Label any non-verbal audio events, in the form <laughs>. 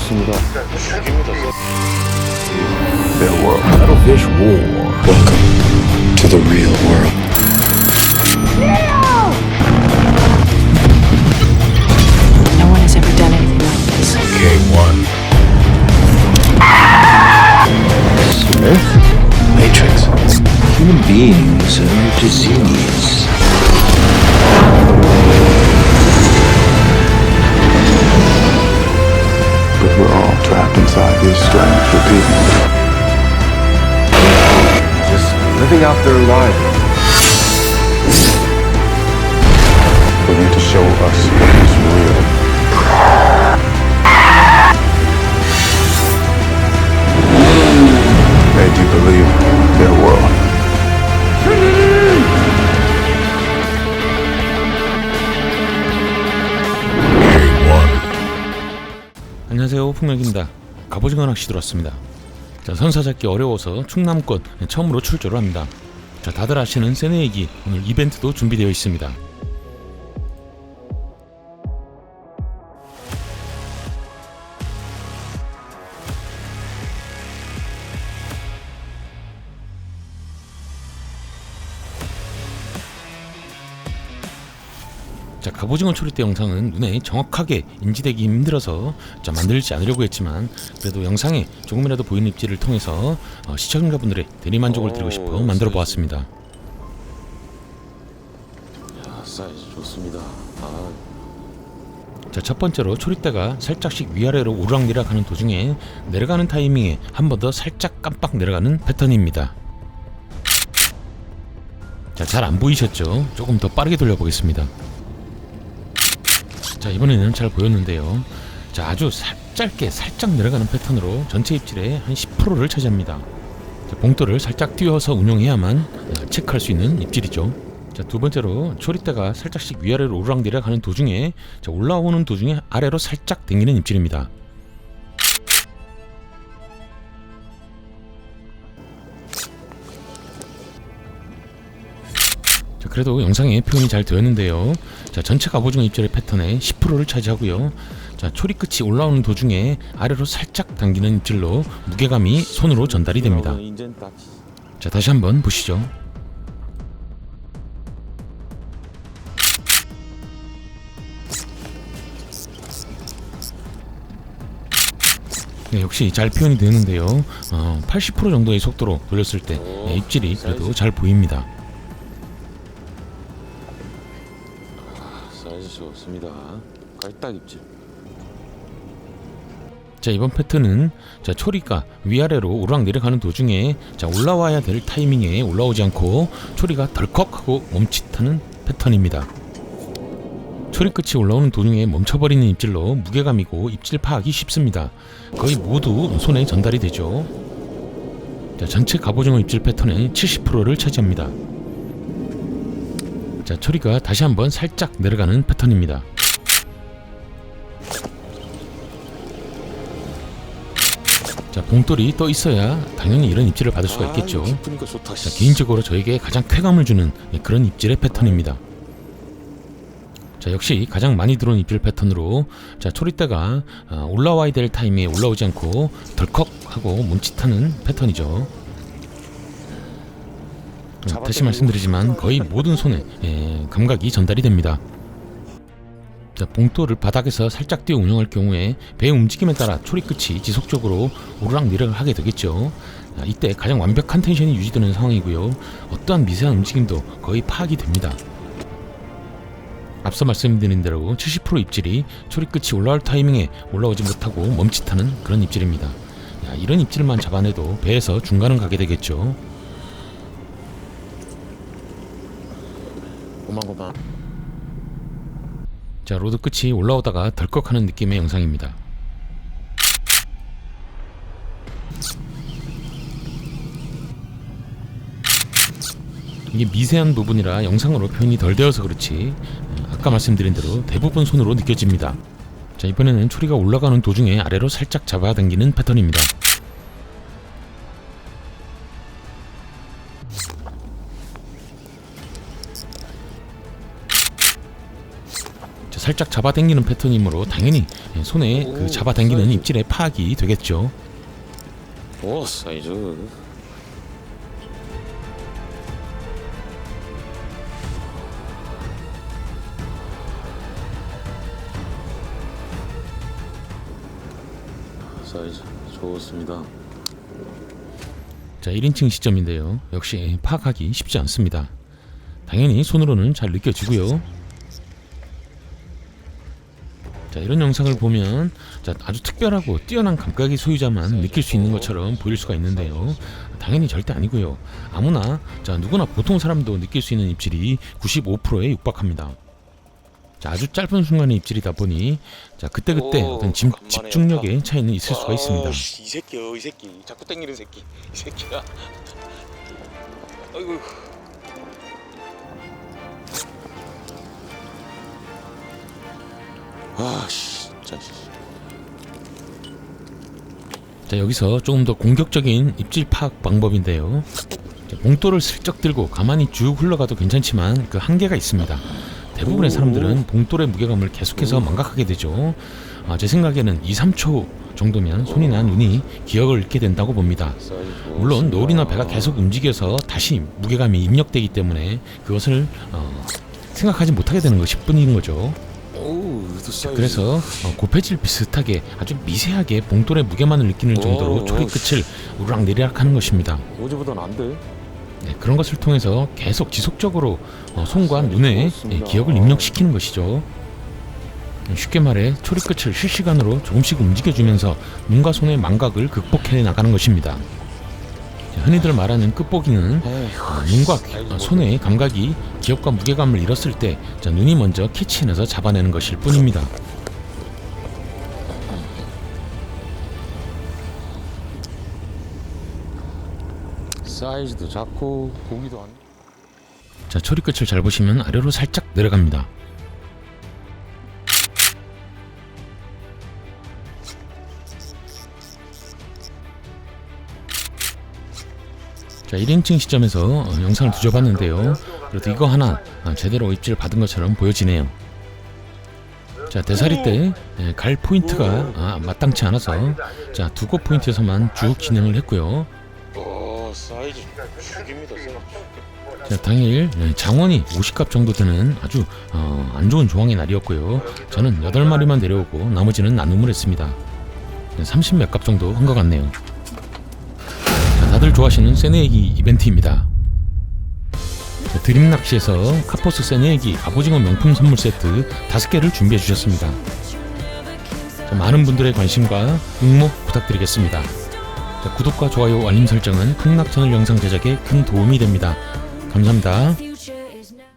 있습니다. Their world. Battlefish War. Welcome to the real world. Trapped inside these strange repeating. Just living out their lives. They need to show us what is real. 안녕하세요. 풍력입니다. 갑오징어 낚시 들어왔습니다. 자 선사 잡기 어려워서 충남권 처음으로 출조를 합니다. 자 다들 아시는 세네이기 오늘 이벤트도 준비되어 있습니다 갑오징어 초리 때 영상은 눈에 정확하게 인지되기 힘들어서 자 만들지 않으려고 했지만 그래도 영상에 조금이라도 보이는 입지를 통해서 어, 시청자분들의 대리만족을 드리고 싶어 만들어 보았습니다. 아, 사이즈 좋습니다. 아, 자 첫 번째로 초리대가 살짝씩 위아래로 오르락내리락 하는 도중에 내려가는 타이밍에 한 번 더 살짝 깜빡 내려가는 패턴입니다. 자 잘 안 보이셨죠? 조금 더 빠르게 돌려보겠습니다. 자 이번에는 잘 보였는데요. 자 아주 살, 짧게 살짝 내려가는 패턴으로 전체 입질의 한 10%를 차지합니다. 자, 봉돌을 살짝 띄워서 운용해야만 어, 체크할 수 있는 입질이죠. 자, 두 번째로 초리대가 살짝씩 위아래로 오르락내리락 하는 도중에 자, 올라오는 도중에 아래로 살짝 당기는 입질입니다. 그래도 영상에 표현이 잘 되었는데요. 자, 전체 갑오징어 입질의 패턴의 10%를 차지하고요. 자, 초리 끝이 올라오는 도중에 아래로 살짝 당기는 입질로 무게감이 손으로 전달이 됩니다. 자, 다시 한번 보시죠. 네, 역시 잘 표현이 되는데요. 어, 80% 정도의 속도로 돌렸을 때 네, 입질이 그래도 잘 보입니다. 좋습니다. 깔딱 입질. 자 이번 패턴은 자 초리가 위아래로 오르락내리락하는 도중에 자 올라와야 될 타이밍에 올라오지 않고 초리가 덜컥하고 멈칫하는 패턴입니다. 초리 끝이 올라오는 도중에 멈춰버리는 입질로 무게감이고 입질 파악이 쉽습니다. 거의 모두 손에 전달이 되죠. 자 전체 갑오징어 입질 패턴의 70%를 차지합니다. 자 초리가 다시 한번 살짝 내려가는 패턴입니다. 자 봉돌이 떠 있어야 당연히 이런 입질을 받을 수가 있겠죠. 아, 좋다. 자, 개인적으로 저에게 가장 쾌감을 주는 예, 그런 입질의 패턴입니다. 자, 역시 가장 많이 들어온 입질 패턴으로 자, 초리대가 아, 올라와야 될 타이밍에 올라오지 않고 덜컥 하고 멈칫하는 패턴이죠. 어, 다시 말씀드리지만 거의 모든 손에 예, 감각이 전달이 됩니다. 자, 봉돌을 바닥에서 살짝 띄어 운영할 경우에 배의 움직임에 따라 초리 끝이 지속적으로 오르락내리락을 하게 되겠죠. 자, 이때 가장 완벽한 텐션이 유지되는 상황이고요. 어떠한 미세한 움직임도 거의 파악이 됩니다. 앞서 말씀드린 대로 70% 입질이 초리 끝이 올라올 타이밍에 올라오지 못하고 멈칫하는 그런 입질입니다. 야, 이런 입질만 잡아내도 배에서 중간은 가게 되겠죠. 고만고만. 자, 로드 끝이 올라오다가 덜컥하는 느낌의 영상입니다. 이게 미세한 부분이라 영상으로 표현이 덜 되어서 그렇지 어, 아까 말씀드린 대로 대부분 손으로 느껴집니다. 자 이번에는 초리가 올라가는 도중에 아래로 살짝 잡아당기는 패턴입니다. 살짝 잡아당기는 패턴이므로 당연히 예, 손에 그 잡아당기는 입질의 파악이 되겠죠. 오 사이즈 사이즈 좋습니다 자 1인칭 시점인데요. 역시 파악하기 쉽지 않습니다. 당연히 손으로는 잘 느껴지고요. 자 이런 영상을 보면 자 아주 특별하고 뛰어난 감각의 소유자만 느낄 수 있는 것처럼 보일 수가 있는데요. 당연히 절대 아니고요. 아무나 자 누구나 보통 사람도 느낄 수 있는 입질이 95%에 육박합니다. 자 아주 짧은 순간의 입질이다 보니 자 그때 그때 오, 어떤 집, 집중력의 차이는 있을 수가 있습니다. 아, 이 새끼야 이 새끼 자꾸 땡기는 새끼 이 새끼야 <laughs> 아이고 아 진짜 씨. 자 여기서 조금 더 공격적인 입질 파악 방법인데요. 자, 봉돌을 슬쩍 들고 가만히 쭉 흘러가도 괜찮지만 그 한계가 있습니다. 대부분의 사람들은 봉돌의 무게감을 계속해서 망각하게 되죠. 아, 제 생각에는 2, 3초 정도면 손이나 눈이 기억을 잃게 된다고 봅니다. 물론. 노을이나 배가 계속 움직여서 다시 무게감이 입력되기 때문에 그것을 어, 생각하지 못하게 되는 것이 뿐인 거죠. 그래서 어, 고패질 비슷하게 아주 미세하게 봉돌의 무게만을 느끼는 정도로 오, 초리 오, 끝을 우락내리락 하는 것입니다. 어제보단 안 돼 네, 그런 것을 통해서 계속 지속적으로 어, 손과 눈에 예, 기억을 입력시키는 것이죠. 쉽게 말해 초리 끝을 실시간으로 조금씩 움직여주면서 눈과 손의 망각을 극복해 나가는 것입니다. 자, 흔히들 말하는 끝보기는 어, 눈과 귀- 어, 손의 감각이 기억과 무게감을 잃었을 때 자, 눈이 먼저 캐치해내서 잡아내는 것일 뿐입니다. 사이즈도 작고 고기도 안 자, 초리 끝을 잘 보시면 아래로 살짝 내려갑니다. 자, 1인칭 시점에서 어, 영상을 뒤져봤는데요. 그래도 이거 하나 아, 제대로 입질 받은 것처럼 보여지네요. 자, 대사리 때갈 포인트가 아, 마땅치 않아서 자, 두 곳 포인트에서만 쭉 진행을 했고요. 자, 당일 네, 장원이 50갑 정도 되는 아주 어, 안 좋은 조항의 날이었고요. 저는 8마리만 내려오고 나머지는 나눔을 했습니다. 30몇 갑 정도 한 것 같네요. 자, 다들 좋아하시는 세네기 이벤트입니다. 자, 드림 낚시에서 카포스 세네기 갑오징어 명품 선물 세트 5개를 준비해 주셨습니다. 자, 많은 분들의 관심과 응모 부탁드리겠습니다. 자, 구독과 좋아요, 알림 설정은 채널 영상 제작에 큰 도움이 됩니다. 감사합니다.